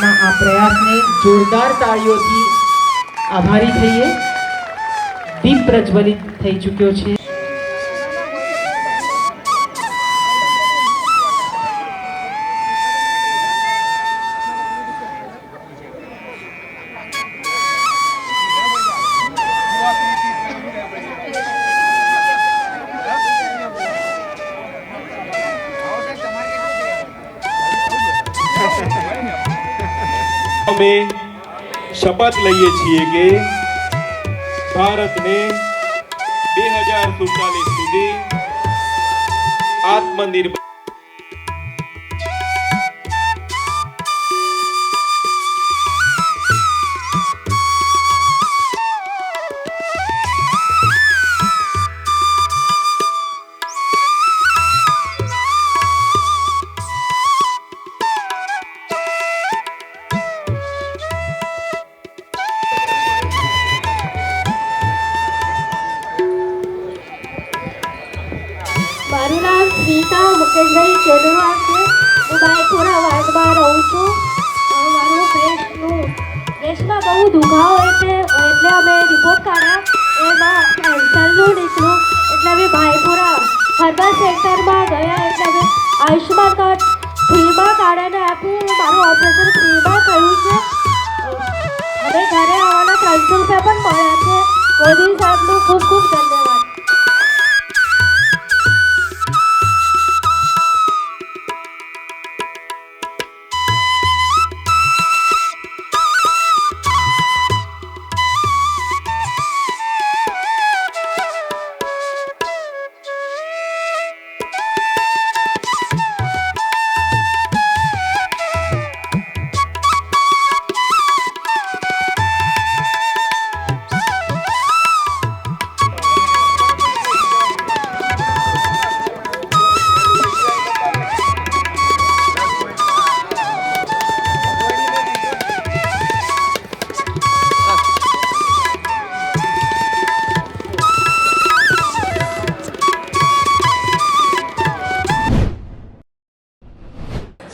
પ્રયાસને જોરદાર તાળીઓથી આભારી થઈએ. દીપ પ્રજ્વલિત થઈ ચૂક્યો છે. અમે શપથ લઈએ છીએ કે ભારતને બે હજાર સુડતાલીસ સુધી આત્મનિર્ભર સ્મિતા મુકેશભાઈ ચેડવા છે. હું બાયપુરા વાર્ડમાં રહું છું. મારું બ્રેસ્ટનું બ્રેસ્ટમાં બહુ દુખાવો એટલે એટલે અમે રિપોર્ટ કાઢ્યા. એમાં કેન્સરનું નીકળ્યું એટલે અમે ભાઈપુરા હર્બલ સેન્ટરમાં ગયા એટલે અમે આયુષ્યમાન કાર્ડ ફ્રીમાં કાઢીને આપ્યું મારું ઓપરેશન ફ્રીમાં થયું છે. અમે ઘરે આવવાના ત્રણસો રૂપિયા પણ મળ્યા છે. મોદી સાહેબનું ખૂબ ખૂબ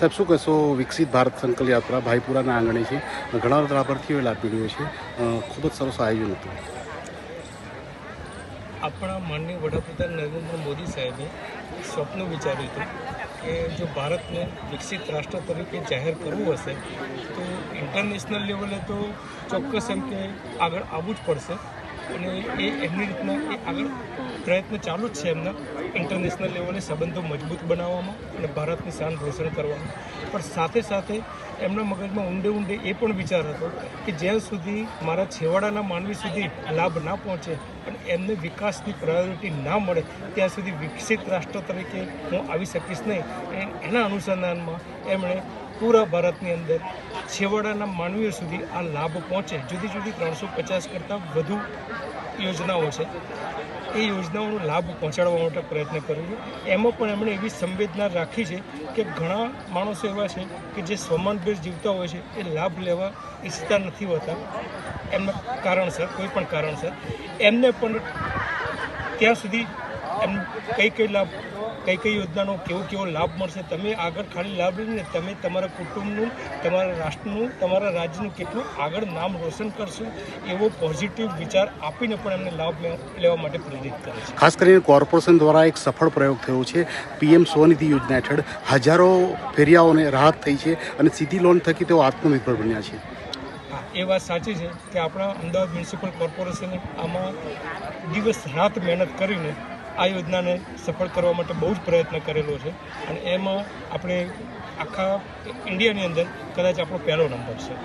સાહેબ, શું કહેશો? વિકસિત ભારત સંકલ્પ યાત્રા ભાઈપુરાના આંગણે છે. ઘણા બધા લાભાર્થીઓએ લાભી મેળવ્યો છે. ખૂબ જ સરસ આયોજન હતું. આપણા માનનીય વડાપ્રધાન નરેન્દ્ર મોદી સાહેબે સ્વપ્ન વિચાર્યું હતું કે જો ભારતને વિકસિત રાષ્ટ્ર તરીકે જાહેર કરવું હશે, તો ઇન્ટરનેશનલ લેવલે તો ચોક્કસ એમ કે આગળ આવવું જ પડશે. અને એ એમની રીતના એ આગળ પ્રયત્ન ચાલુ જ છે એમના ઇન્ટરનેશનલ લેવલે સંબંધો મજબૂત બનાવવામાં અને ભારતની શાન રોશન કરવામાં. પણ સાથે સાથે એમના મગજમાં ઊંડે ઊંડે એ પણ વિચાર હતો કે જ્યાં સુધી મારા છેવાડાના માનવી સુધી લાભ ના પહોંચે અને એમને વિકાસની પ્રાયોરિટી ના મળે, ત્યાં સુધી વિકસિત રાષ્ટ્ર તરીકે હું આવી શકીશ નહીં. એના અનુસંધાનમાં એમણે પૂરા ભારતની અંદર છેવાડાના માનવીઓ સુધી આ લાભ પહોંચે. જુદી જુદી ત્રણસો પચાસ કરતાં વધુ યોજનાઓ છે. એ યોજનાઓનો લાભ પહોંચાડવા માટે પ્રયત્ન કર્યો છે. એમાં પણ એમણે એવી સંવેદના રાખી છે કે ઘણા માણસો એવા છે કે જે સ્વમાનભેર જીવતા હોય છે, એ લાભ લેવા ઈચ્છતા નથી હોતા. એમના કારણસર, કોઈ પણ કારણસર. એમને પણ ત્યાં સુધી એમ કઈ કઈ લાભ કઈ કઈ યોજનાનો કેવો કેવો લાભ મળશે? તમે આગળ ખાલી લાભ લઈને તમે તમારા કુટુંબનું તમારા રાષ્ટ્રનું તમારા રાજ્યનું કેટલું આગળ નામ રોશન કરશો એવો પોઝિટિવ વિચાર આપીને પણ એમને લાભ લેવા માટે પ્રેરિત કરે છે. ખાસ કરીને કોર્પોરેશન દ્વારા એક સફળ પ્રયોગ થયો છે. પીએમ સ્વનિધિ યોજના હેઠળ હજારો ફેરિયાઓને રાહત થઈ છે અને સીધી લોન થકી તેઓ આત્મનિર્ભર બન્યા છે. એ વાત સાચી છે કે આપણા અમદાવાદ મ્યુનિસિપલ કોર્પોરેશને આમાં દિવસ રાત મહેનત કરીને આ યોજનાને સફળ કરવા માટે બહુ જ પ્રયત્ન કરેલો છે. અને એમાં આપણે આખા ઇન્ડિયાની અંદર કદાચ આપણો પહેલો નંબર છે.